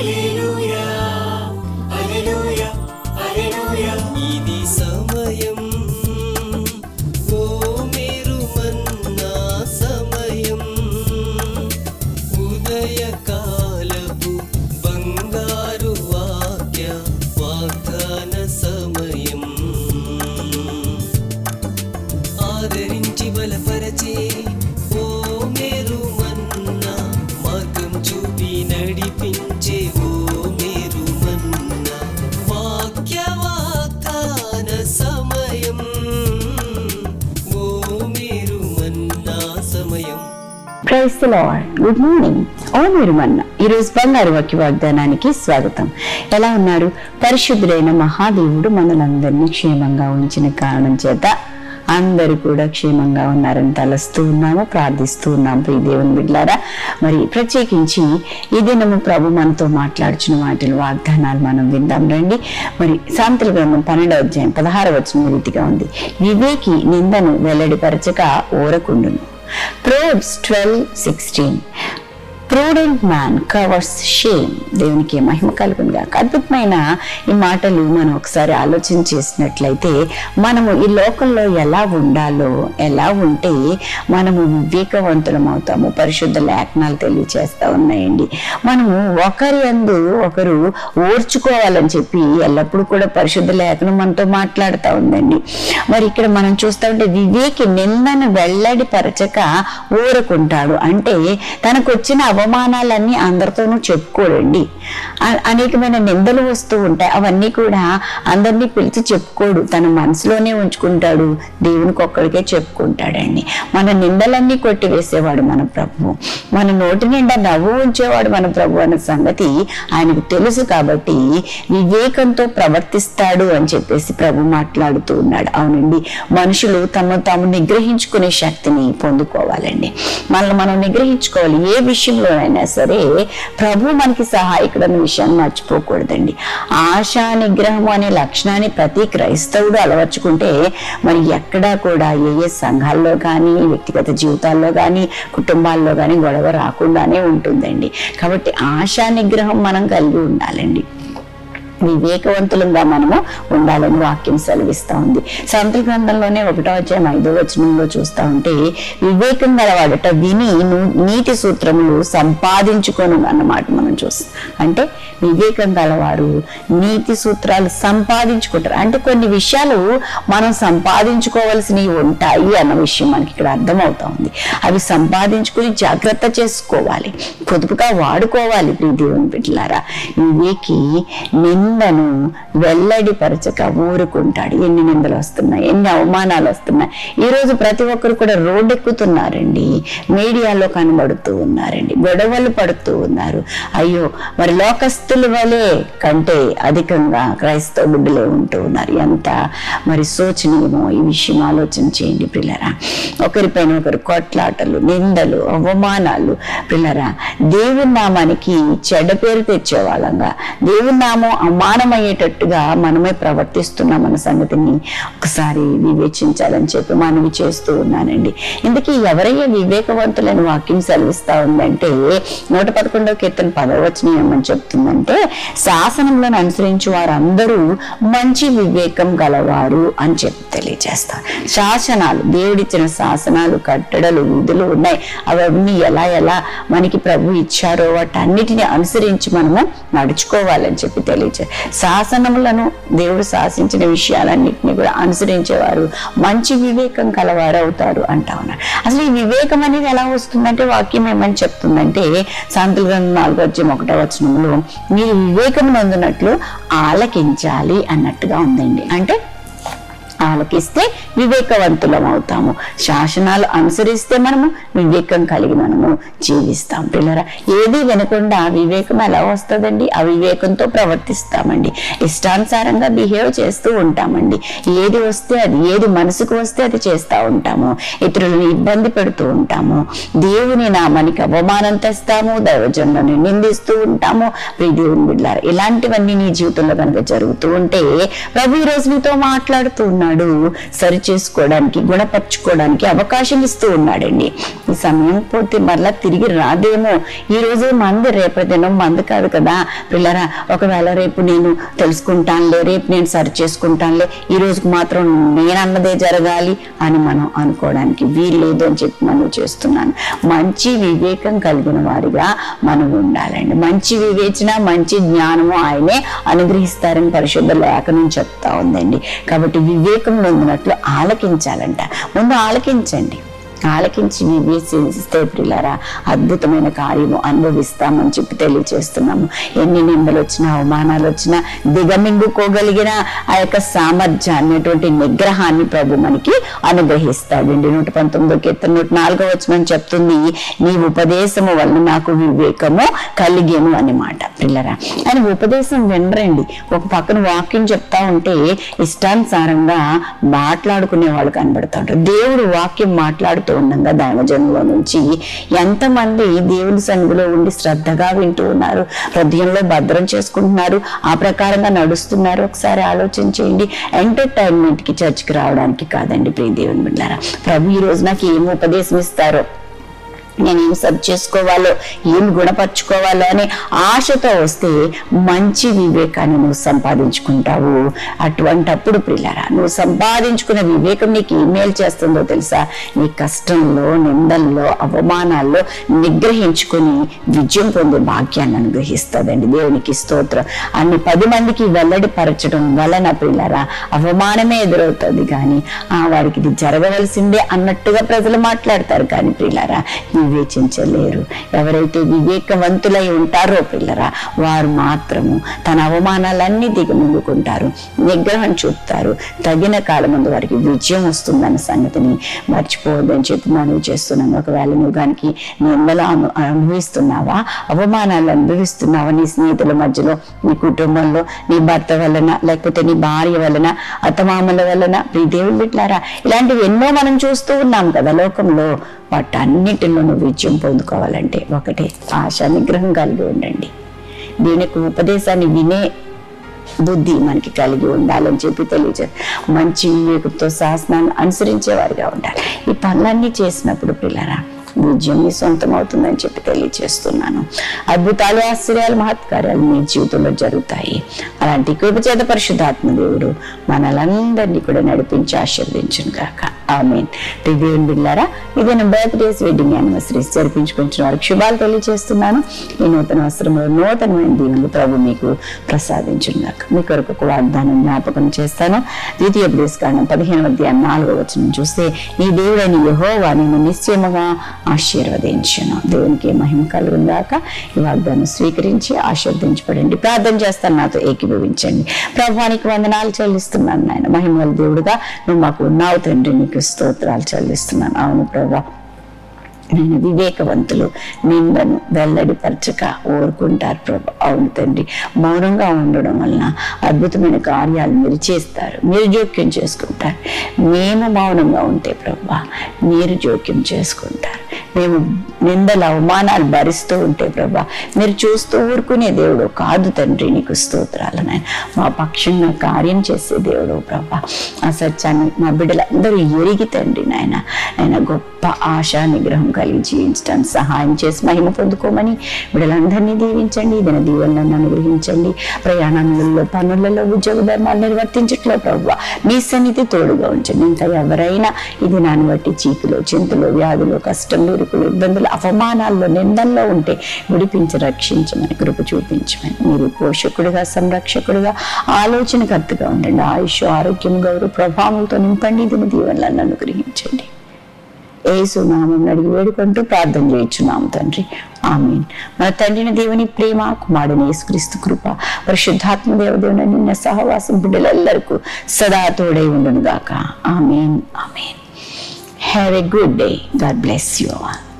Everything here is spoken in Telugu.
一路。praise the lord good morning ఓ మీరు మన్న ఈరోజు బంగారు వాక్య వాగ్దానానికి స్వాగతం. ఎలా ఉన్నారు? పరిశుద్ధుడైన మహాదేవుడు మనలందరినీ క్షేమంగా ఉంచిన కారణం చేత అందరూ కూడా క్షేమంగా ఉన్నారని తలస్తూ ఉన్నాము ప్రార్థిస్తూ ఉన్నాము ప్రియ దేవుని బిడ్లారా. మరి ప్రత్యేకించి ఈ దినము ప్రభు మనతో మాట్లాడుచున్న వాటిని వాగ్దానాలు మనం విందాం రండి. మరి సాంతల గ్రంథం పన్నెండవ అధ్యాయం పదహార వచ్చిన రీతిగా ఉంది. వివేకి నిందను వెల్లడిపరచక ఓరకుండును Proverbs 12 16. Prudent man covers shame. దేవునికి మహిమ కలుగును అద్భుతమైన ఈ మాటలు మనం ఒకసారి ఆలోచన చేసినట్లయితే మనము ఈ లోకంలో ఎలా ఉండాలో ఎలా ఉంటే మనము వివేకవంతులం అవుతాము. పరిశుద్ధ లేఖనాలు తెలియచేస్తూ ఉన్నాయండి. మనము ఒకరి అందు ఒకరు ఓర్చుకోవాలని చెప్పి ఎల్లప్పుడూ కూడా పరిశుద్ధ లేఖనం మనతో మాట్లాడుతూ ఉందండి. మరి ఇక్కడ మనం చూస్తా ఉంటే వివేకి నిందను వెల్లడి పరచక ఊరుకుంటాడు. అంటే తనకు వచ్చిన అవమానాలన్నీ అందరితోనూ చెప్పుకోడండి. అనేకమైన నిందలు వస్తూ ఉంటాయి. అవన్నీ కూడా అందరినీ పిలిచి చెప్పుకోడు. తన మనసులోనే ఉంచుకుంటాడు. దేవునికి ఒక్కడికే చెప్పుకుంటాడండి. మన నిందలన్నీ కొట్టివేసేవాడు మన ప్రభు. మన నోటి నిండా నవ్వు ఉంచేవాడు మన ప్రభు అన్న సంగతి ఆయనకు తెలుసు కాబట్టి వివేకంతో ప్రవర్తిస్తాడు అని చెప్పేసి ప్రభు మాట్లాడుతూ ఉన్నాడు. అవునండి. మనుషులు తమ తాము నిగ్రహించుకునే శక్తిని పొందుకోవాలండి. మనల్ని మనం నిగ్రహించుకోవాలి. ఏ విషయంలోనైనా సరే ప్రభు మనకి సహాయకుడు అన్న విషయాన్ని మర్చిపోకూడదండి. ఆశా నిగ్రహం అనే లక్షణాన్ని ప్రతి క్రైస్తవుడు అలవర్చుకుంటే మరి ఎక్కడా కూడా ఏ ఏ సంఘాల్లో కానీ వ్యక్తిగత జీవితాల్లో కానీ కుటుంబాల్లో కానీ గొడవ రాకుండానే ఉంటుందండి. కాబట్టి ఆశా నిగ్రహం మనం కలిగి ఉండాలండి. వివేకవంతులంగా మనము ఉండాలని వాక్యం సెలవిస్తా ఉంది. సంత గ్రంథంలోనే ఒకటో అధ్యాయం ఐదో వచనంలో చూస్తా ఉంటే వివేకం గలవాడట విని నీతి సూత్రములు సంపాదించుకోను అన్నమాట మనం చూస్తాం. అంటే వివేకం గలవారు నీతి సూత్రాలు సంపాదించుకుంటారు. అంటే కొన్ని విషయాలు మనం సంపాదించుకోవాల్సినవి ఉంటాయి అన్న విషయం మనకి ఇక్కడ అర్థమవుతా ఉంది. అవి సంపాదించుకుని జాగ్రత్త చేసుకోవాలి. పొదుపుగా వాడుకోవాలి ప్రియ దేవుని బిడ్డలారా. వివేకి నిందను వెల్లడిపరచక ఊరుకుంటాడు. ఎన్ని నిందలు వస్తున్నాయి ఎన్ని అవమానాలు వస్తున్నాయి. ఈ రోజు ప్రతి ఒక్కరు కూడా రోడ్డెక్కుతున్నారండి మీడియాలో కనబడుతూ ఉన్నారండి. గొడవలు పడుతూ ఉన్నారు. అయ్యో మరి లోకస్తుల వలె కంటే అధికంగా క్రైస్తవ బిడ్డలే ఉంటూ ఉన్నారు. ఎంత మరి శోచనీయమో ఈ విషయం ఆలోచన చేయండి పిల్లరా. ఒకరిపైన ఒకరు కొట్లాటలు నిందలు అవమానాలు. పిల్లరా దేవుని నామానికి చెడ్డ పేరు తెచ్చే వాళ్ళంగా దేవుని నామం అమానమయ్యేటట్టుగా మనమే ప్రవర్తిస్తున్నాం అన్న సంగతిని ఒకసారి వివేచించాలని చెప్పి మనవి చేస్తూ ఉన్నానండి. ఇందుకీ ఎవరయ్యే వివేకవంతులను వాక్యం సెలవిస్తా ఉందంటే నూట పదకొండవ కీర్తన పదవచనం ఏమని చెప్తుందంటే శాసనంలను అనుసరించి వారందరూ మంచి వివేకం గలవారు అని చెప్పి తెలియజేస్తారు శాసనాలు దేవుడిచ్చిన శాసనాలు కట్టడలు విధులు ఉన్నాయి. అవన్నీ ఎలా ఎలా మనకి ప్రభు ఇచ్చారో వాటన్నిటిని అనుసరించి మనము నడుచుకోవాలని చెప్పి తెలియజే శాసనములను దేవుడు శాసించిన విషయాలన్నింటినీ కూడా అనుసరించేవారు. మంచి వివేకం కలవారు అవుతారు అంటా ఉన్నారు అసలు ఈ వివేకం అనేది ఎలా వస్తుందంటే వాక్యం ఏమని చెప్తుందంటే సాంతుల గ్రంథం నాలుగో అధ్యాయం ఒకటో వచనంలో మీరు వివేకం నందునట్లు ఆలకించాలి అన్నట్టుగా ఉందండి. అంటే ఆలకిస్తే వివేకవంతులం అవుతాము శాసనాలు అనుసరిస్తే మనము వివేకం కలిగి మనము జీవిస్తాం. పిల్లరా ఏది వినకుండా వివేకం ఎలా వస్తుందండి? అవివేకంతో ప్రవర్తిస్తామండి. ఇష్టానుసారంగా బిహేవ్ చేస్తూ ఉంటామండి. ఏది వస్తే అది ఏది మనసుకు వస్తే అది చేస్తూ ఉంటాము. ఇతరులను ఇబ్బంది పెడుతూ ఉంటాము. దేవుని నామానికి అవమానం తెస్తాము దైవజనులను నిందిస్తూ ఉంటాము. ప్రియ దేవుని బిడ్డారు ఇలాంటివన్నీ నీ జీవితంలో కనుక జరుగుతూ ఉంటే ప్రభు ఈరోజు నీతో మాట్లాడుతూ ఉన్నాడు. ఉన్నాడు. సరి చేసుకోవడానికి గుణపరచుకోవడానికి అవకాశం ఇస్తూ ఉన్నాడండి. ఈ సమయం పోతే మరలా తిరిగి రాదేమో. ఈ రోజే మంది రేపటి దినం మంది కాదు కదా. పిల్లరా ఒకవేళ రేపు నేను తెలుసుకుంటానులే రేపు నేను సరి చేసుకుంటానులే ఈ రోజుకు మాత్రం నేను అన్నదే జరగాలి అని మనం అనుకోవడానికి వీల్లేదు అని చెప్పి మనం చేస్తున్నాను. మంచి వివేకం కలిగిన వారిగా మనం ఉండాలండి. మంచి వివేచన మంచి జ్ఞానము ఆయనే అనుగ్రహిస్తారని పరిశుద్ధ లేఖనం చెప్తా ఉందండి. కాబట్టి వివేకం పొందినట్లు ఆలకించాలంట. ముందు ఆలకించండి. ఆలకించి వివేచిస్తే ప్రిలారా అద్భుతమైన కార్యము అనుభవిస్తామని చెప్పి తెలియచేస్తున్నాము. ఎన్ని నిందలు వచ్చినా అవమానాలు వచ్చినా దిగమింగుకోగలిగిన ఆ యొక్క సామర్థ్యాన్ని అటువంటి నిగ్రహాన్ని ప్రభు మనకి అనుగ్రహిస్తాడండి. నూట పంతొమ్మిదో కీర్తన నూట నాలుగో వచ్చిన చెప్తుంది నీ ఉపదేశము వల్ల నాకు వివేకము కలిగేను అనమాట. పిల్లరా ఆయన ఉపదేశం వినరండి. ఒక పక్కన వాక్యం చెప్తా ఉంటే ఇష్టానుసారంగా మాట్లాడుకునే వాళ్ళు కనబడుతూ ఉంటారు దేవుడు వాక్యం మాట్లాడుతూ ఉండగా దైవజనుల నుంచి. ఎంతమంది దేవుని సన్నిధిలో ఉండి శ్రద్ధగా వింటూ ఉన్నారు హృదయంలో భద్రం చేసుకుంటున్నారు ఆ ప్రకారంగా నడుస్తున్నారు? ఒకసారి ఆలోచన చేయండి ఎంటర్టైన్మెంట్కి చర్చికి రావడానికి కాదండి ప్రియ దేవుని బిడ్డారా. ప్రభు ఈ రోజు నాకు ఏం ఉపదేశం ఇస్తారో నేను ఏం సరి చేసుకోవాలో ఏం గుణపరచుకోవాలో అనే ఆశతో వస్తే మంచి వివేకాన్ని నువ్వు సంపాదించుకుంటావు. అటువంటప్పుడు ప్రిల్లరా నువ్వు సంపాదించుకున్న వివేకం నీకు ఏం మేలు చేస్తుందో తెలుసా? నీ కష్టంలో నిందల్లో అవమానాల్లో నిగ్రహించుకొని విజయం పొందే భాగ్యాన్ని అనుగ్రహిస్తుందండి. దేవునికి స్తోత్రం. అన్ని పది మందికి వెల్లడి పరచడం వలన ప్రిల్లరా అవమానమే ఎదురవుతుంది కానీ ఆ వారికి ఇది జరగవలసిందే అన్నట్టుగా ప్రజలు మాట్లాడతారు కానీ ప్రిల్లరా వివేచించలేరు. ఎవరైతే వివేకవంతులై ఉంటారో పిల్లరా వారు మాత్రము తన అవమానాలన్నీ దిగమింగుకుంటారు నిగ్రహం చూపుతారు. తగిన కాలం ముందు వారికి విజయం వస్తుందన్న సంగతిని మర్చిపోవద్దని చెప్పి మనవి చేస్తున్నాను. ఒకవేళ నువ్వు దానికి నిందలు అను అనుభవిస్తున్నావా అవమానాలు అనుభవిస్తున్నావా నీ స్నేహితుల మధ్యలో నీ కుటుంబంలో నీ భర్త వలన లేకపోతే నీ భార్య వలన అత్తమామల వలన ప్రీ దేవుళ్ళు ఇట్లారా ఇలాంటివి ఎన్నో మనం చూస్తూ ఉన్నాం కదా లోకంలో. వాటన్నిటిలోనూ విజయం పొందుకోవాలంటే ఒకటే ఆశ నిగ్రహం కలిగి ఉండండి. దీని యొక్క ఉపదేశాన్ని వినే బుద్ధి మనకి కలిగి ఉండాలని చెప్పి తెలియజే మంచి వివేకంతో శాసనాన్ని అనుసరించేవారిగా ఉండాలి. ఈ పనులన్నీ చేసినప్పుడు పిల్లరా విజయం మీ సొంతం అవుతుందని చెప్పి తెలియచేస్తున్నాను. అద్భుతాలు ఆశ్చర్యాలు మహత్కార్యాలు మీ జీవితంలో జరుగుతాయి. అలాంటి కృపచేత పరిశుద్ధాత్మ దేవుడు మనలందరినీ కూడా నడిపించి ఆశీర్వదించును కాక ఆమెన్. దేవుని బిళ్ళారా ఇదే బర్త్డేస్ వెడ్డింగ్ యానివర్సరీస్ జరిపించుకుంటున్న వారికి శుభాలు తెలియజేస్తున్నాను ఈ నూతన వస్త్రంలో నూతనమైన దీవులు ప్రభు మీకు ప్రసాదించును కాక మీ కొరకు ఒక వాగ్దానం జ్ఞాపకం చేస్తాను. ద్వితీయ కారణం పదిహేను అధ్యాయం నాలుగో వచనం చూస్తే ఈ దేవుడైన యహోవా నేను నిశ్చయముగా ఆశీర్వదించను. దేవునికి మహిమ కలుగుందాక ఈ వాగ్దానం స్వీకరించి ఆశీర్వదించబడండి. ప్రార్థన చేస్తాను నాతో ఏకీభవించండి. ప్రభానికి వందనాలు చెల్లిస్తున్నాను నాయన. మహిమల దేవుడుగా నువ్వు మాకు ఉన్నావు తండ్రి నీకు స్తోత్రాలు చెల్లిస్తున్నాను. అవును ప్రభా. నేను వివేకవంతులు. నిందను వెల్లడిపరచక ఊరుకుంటారు ప్రభు. అవును తండ్రి. మౌనంగా ఉండడం వలన అద్భుతమైన కార్యాలు మీరు చేస్తారు. మీరు జోక్యం చేసుకుంటారు. మేము మౌనంగా ఉంటే ప్రభు మీరు జోక్యం చేసుకుంటారు. మేము నిందల అవమానాలు భరిస్తూ ఉంటే ప్రభా మీరు చూస్తూ ఊరుకునే దేవుడు కాదు తండ్రి నీకు స్తోత్రాలు నాయన. మా పక్షంగా కార్యం చేసే దేవుడు ప్రభా ఆ సత్యాన్ని మా బిడ్డలందరూ ఎరిగి తండ్రి నాయన. ఆయన గొప్ప ఆశ నిగ్రహం కలిగి జీవించడానికి సహాయం చేసి మహిమ పొందుకోమని బిడ్డలందరినీ దీవించండి దిన దీవెనలను అనుగ్రహించండి. ప్రయాణంలో పనులలో ఉద్యోగ ధర్మాలు నిర్వర్తించట్లో ప్రభు మీ సన్నిధి తోడుగా ఉంచండి. ఇంకా ఎవరైనా ఇది నాన్ని బట్టి చీకులు చింతలు వ్యాధులు కష్టం ఇరుకులు ఇబ్బందులు అవమానాల్లో నిందల్లో ఉంటే విడిపించి రక్షించమని కృప చూపించమని. మీరు పోషకుడిగా సంరక్షకుడిగా ఆలోచనకర్తగా ఉండండి. ఆయుష్ ఆరోగ్యం గౌరవ ప్రభావంతో నింపండి దిన దీవెనలను అనుగ్రహించండి. ఏసు నామం అడిగి వేడుకుంటూ ప్రార్థన చేయించున్నాము తండ్రి. ఆమె మన తండ్రిని దేవుని ప్రేమ కుమారుని యేసుక్రీస్తు కృప పరిశుద్ధాత్మ దేవదేవుని నిన్న సహవాసం బిడ్డలందరికీ సదా తోడై ఉండును గాక amen. Amen. Have a good day God bless you all